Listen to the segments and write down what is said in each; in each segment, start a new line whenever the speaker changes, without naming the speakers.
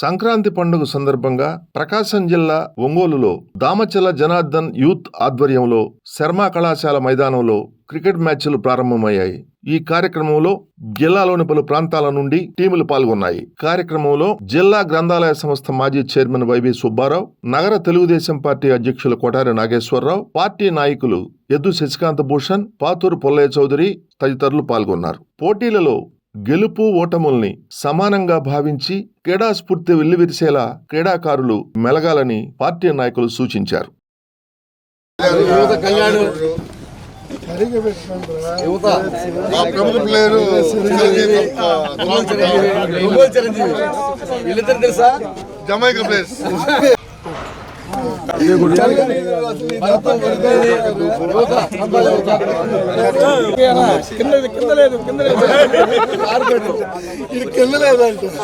సంక్రాంతి పండుగ సందర్భంగా ప్రకాశం జిల్లా ఒంగోలులో దామచల జనార్దన్ యూత్ ఆధ్వర్యంలో శర్మ కళాశాల మైదానంలో క్రికెట్ మ్యాచ్లు ప్రారంభమయ్యాయి. ఈ కార్యక్రమంలో జిల్లాలోని పలు ప్రాంతాల నుండి టీములు పాల్గొన్నాయి. కార్యక్రమంలో జిల్లా గ్రంథాలయ సంస్థ మాజీ చైర్మన్ వైవి సుబ్బారావు నగర తెలుగుదేశం పార్టీ అధ్యక్షులు కొటారి నాగేశ్వరరావు పార్టీ నాయకులు ఎద్దు శశికాంత భూషణ్ పాతూరు పొల్లయ్య చౌదరి తదితరులు పాల్గొన్నారు. పోటీలలో గెలుపు ఓటముల్ని సమానంగా భావించి క్రీడా స్ఫూర్తి వెల్లివిరిసేలా క్రీడాకారులు మెలగాలని పార్టీ నాయకులు సూచించారు.
యువత కళ్యాణ్. యువత
మా ప్రముఖ ప్లేయర్
ఒంగోలు చిరంజీవి వీళ్ళిద్దరు తెలుసా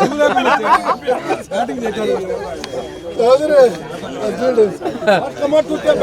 Jamaica players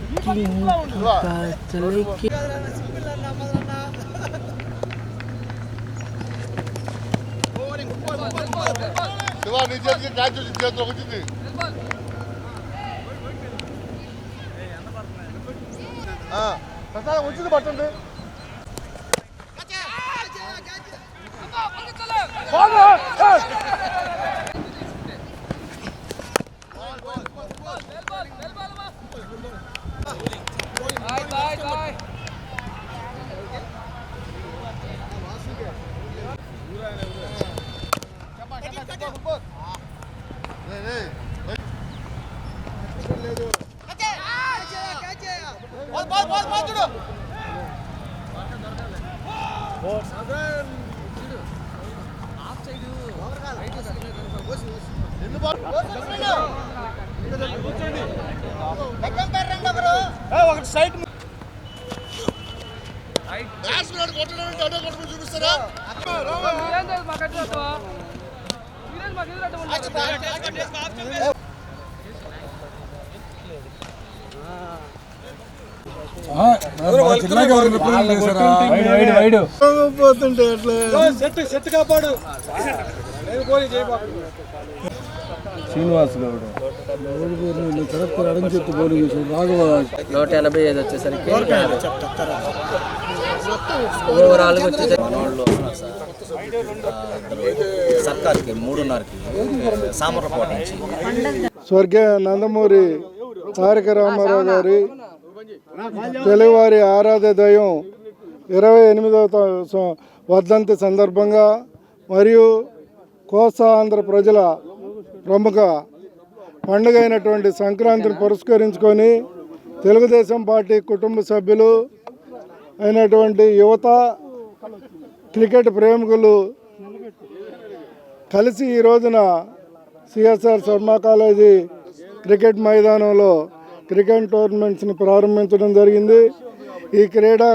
Looking about the lake. Devam edeceğiz.
Kaç çocuk
tiyatro gidiyor.
Ha. Sen
ucunu baktın mı? Kaç! Kaç!
Kaç! Kaç! Kaç! Kaç! వచ్చింది ఆ, ప్రసాదం వచ్చింది పట్టండి బ్యాట్స్మెన్ కొట్టుకుని చూపిస్తారా పోతుంటే
శ్రీనివాస్ గౌడ్.
నూట ఎనభై ఐదు వచ్చేసరికి వచ్చేసరికి
సర్కార్కి మూడున్నరకి సామర్లకోట నుంచి.
స్వర్గీయ నందమూరి తారక రామారావు గారి తెలుగువారి ఆరాధ్య దయం ఇరవై ఎనిమిదవ త- వర్ధంతి సందర్భంగా మరియు కోస్తా ఆంధ్ర ప్రజల ప్రముఖ పండుగ అయినటువంటి సంక్రాంతిని పురస్కరించుకొని తెలుగుదేశం పార్టీ కుటుంబ సభ్యులు అయినటువంటి యువత క్రికెట్ ప్రేమికులు కలిసి ఈ రోజున సిఎస్ఆర్ శర్మ కాలేజీ క్రికెట్ మైదానంలో క్రికెట్ టోర్నమెంట్స్ని ప్రారంభించడం జరిగింది. ఈ క్రీడా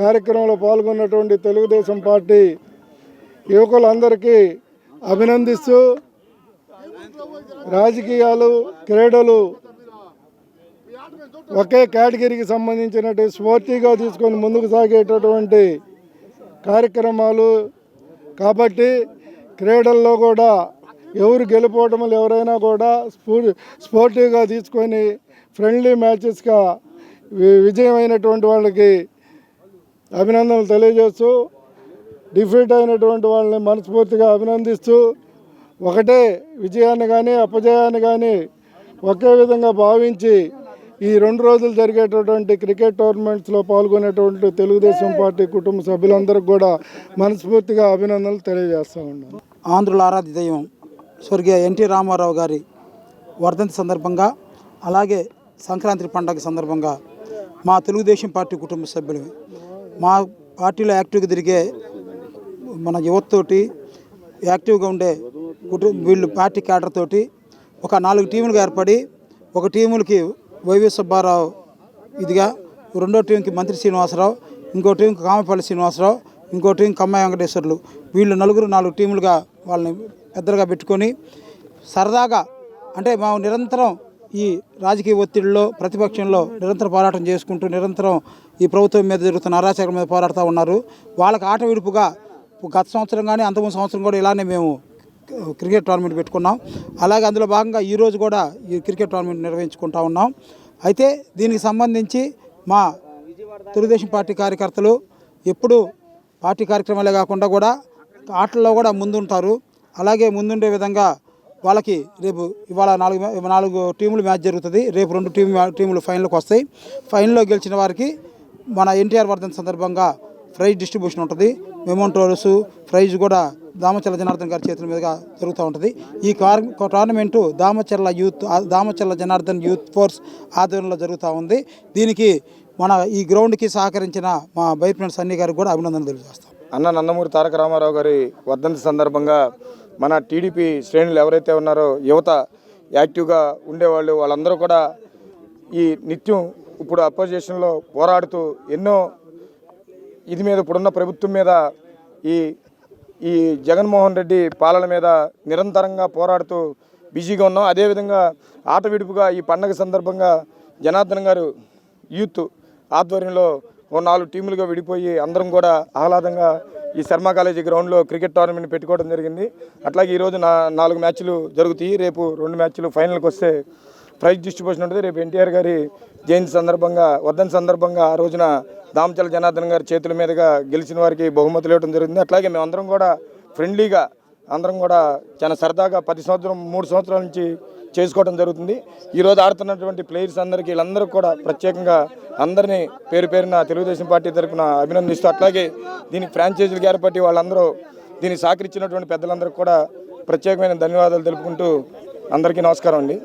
కార్యక్రమంలో పాల్గొన్నటువంటి తెలుగుదేశం పార్టీ యువకులందరికీ అభినందిస్తూ రాజకీయాలు క్రీడలు ఒకే కేటగిరీకి సంబంధించినటువంటి స్ఫూర్తిగా తీసుకొని ముందుకు సాగేటటువంటి కార్యక్రమాలు. కాబట్టి క్రీడల్లో కూడా ఎవరు గెలుపోవటములు ఎవరైనా కూడా స్ఫూ స్పోర్టివ్గా తీసుకొని ఫ్రెండ్లీ మ్యాచెస్గా వి- విజయమైనటువంటి వాళ్ళకి అభినందనలు తెలియజేస్తూ డిఫీట్ అయినటువంటి వాళ్ళని మనస్ఫూర్తిగా అభినందిస్తూ ఒకటే విజయాన్ని కానీ అపజయాన్ని కానీ ఒకే విధంగా భావించి ఈ రెండు రోజులు జరిగేటటువంటి క్రికెట్ టోర్నమెంట్స్లో పాల్గొనేటువంటి తెలుగుదేశం పార్టీ కుటుంబ సభ్యులందరికీ కూడా మనస్ఫూర్తిగా అభినందనలు తెలియజేస్తూ ఉన్నాను.
ఆంధ్రుల ఆరాధ్య దైవం స్వర్గీయ ఎన్టీ రామారావు గారి వర్ధంతి సందర్భంగా అలాగే సంక్రాంతి పండగ సందర్భంగా మా తెలుగుదేశం పార్టీ కుటుంబ సభ్యులు మా పార్టీలో యాక్టివ్గా తిరిగే మన యువతతోటి యాక్టివ్గా ఉండే కుటుంబ వీళ్ళు పార్టీ క్యాడర్ తోటి ఒక నాలుగు టీములుగా ఏర్పడి ఒక టీములకి వైవి సుబ్బారావు ఇదిగా రెండో టీంకి మంత్రి శ్రీనివాసరావు ఇంకో టీంకి కామపల్లి శ్రీనివాసరావు ఇంకో టీం కమ్మాయి వెంకటేశ్వర్లు. వీళ్ళు నలుగురు నాలుగు టీములుగా వాళ్ళని పెద్దలుగా పెట్టుకొని సరదాగా అంటే మేము నిరంతరం ఈ రాజకీయ ఒత్తిడిలో ప్రతిపక్షంలో నిరంతర పోరాటం చేసుకుంటూ నిరంతరం ఈ ప్రభుత్వం మీద జరుగుతున్న అరాచకం మీద పోరాడుతూ ఉన్నారు. వాళ్ళకి ఆట విడుపుగా గత సంవత్సరం కానీ అంతకుముందు సంవత్సరం కూడా ఇలానే మేము క్రికెట్ టోర్నమెంట్ పెట్టుకున్నాం. అలాగే అందులో భాగంగా ఈరోజు కూడా ఈ క్రికెట్ టోర్నమెంట్ నిర్వహించుకుంటా ఉన్నాం. అయితే దీనికి సంబంధించి మా తెలుగుదేశం పార్టీ కార్యకర్తలు ఎప్పుడు పార్టీ కార్యక్రమాలే కాకుండా కూడా ఆటల్లో కూడా ముందుంటారు. అలాగే ముందుండే విధంగా వాళ్ళకి రేపు ఇవాళ నాలుగు మ్యా- నాలుగు టీములు మ్యాచ్ జరుగుతుంది. రేపు రెండు టీం టీములు ఫైనల్కి వస్తాయి. ఫైనల్లో గెలిచిన వారికి మన ఎన్టీఆర్ వర్ధన్ సందర్భంగా ప్రైజ్ డిస్ట్రిబ్యూషన్ ఉంటుంది. మెమోంటోర్స్ ప్రైజ్ కూడా దామచర్ల జనార్దన్ గారి చేతుల మీదుగా జరుగుతూ ఉంటుంది. ఈ car tournament Damacharla youth Damacharla Janardhan youth force ఆధ్వర్యంలో జరుగుతూ ఉంది. దీనికి మన ఈ గ్రౌండ్కి సహకరించిన మా బైప్రెంట్ సన్నీ గారికి కూడా అభినందనలు తెలియజేస్తాం.
అన్న నందమూరి తారక రామారావు గారి వర్ధంతి సందర్భంగా మన టీడీపీ శ్రేణులు ఎవరైతే ఉన్నారో యువత యాక్టివ్గా ఉండేవాళ్ళు వాళ్ళందరూ కూడా ఈ నిత్యం ఇప్పుడు అపోజిషన్లో పోరాడుతూ ఎన్నో ఇది మీద ఇప్పుడున్న ప్రభుత్వం మీద ఈ ఈ జగన్మోహన్ రెడ్డి పాలన మీద నిరంతరంగా పోరాడుతూ బిజీగా ఉన్నాం. అదేవిధంగా ఆట విడుపుగా ఈ పండగ సందర్భంగా జనార్దన్ గారు యూత్ ఆధ్వర్యంలో ఓ నాలుగు టీములుగా విడిపోయి అందరం కూడా ఆహ్లాదంగా ఈ శర్మ కాలేజీ గ్రౌండ్లో క్రికెట్ టోర్నమెంట్ పెట్టుకోవడం జరిగింది. అట్లాగే ఈరోజు నా నాలుగు మ్యాచ్లు జరుగుతాయి. రేపు రెండు మ్యాచ్లు ఫైనల్కి వస్తే ప్రైజ్ డిస్ట్రిబ్యూషన్ ఉంటుంది. రేపు ఎన్టీఆర్ గారి జయంతి సందర్భంగా వర్ధన్ సందర్భంగా ఆ రోజున దామచల జనార్దన్ గారి చేతుల మీదుగా గెలిచిన వారికి బహుమతులు ఇవ్వడం జరిగింది అట్లాగే మేమందరం కూడా ఫ్రెండ్లీగా అందరం కూడా చాలా సరదాగా పది సంవత్సరం మూడు సంవత్సరాల నుంచి చేసుకోవడం జరుగుతుంది. ఈరోజు ఆడుతున్నటువంటి ప్లేయర్స్ అందరికీ వీళ్ళందరూ కూడా ప్రత్యేకంగా అందరినీ పేరు పేరున తెలుగుదేశం పార్టీ తరఫున అభినందిస్తూ అట్లాగే దీని ఫ్రాంచైజీలకు ఏర్పడి వాళ్ళందరూ దీనికి సహకరించినటువంటి పెద్దలందరూ కూడా ప్రత్యేకమైన ధన్యవాదాలు తెలుపుకుంటూ అందరికీ నమస్కారం అండి.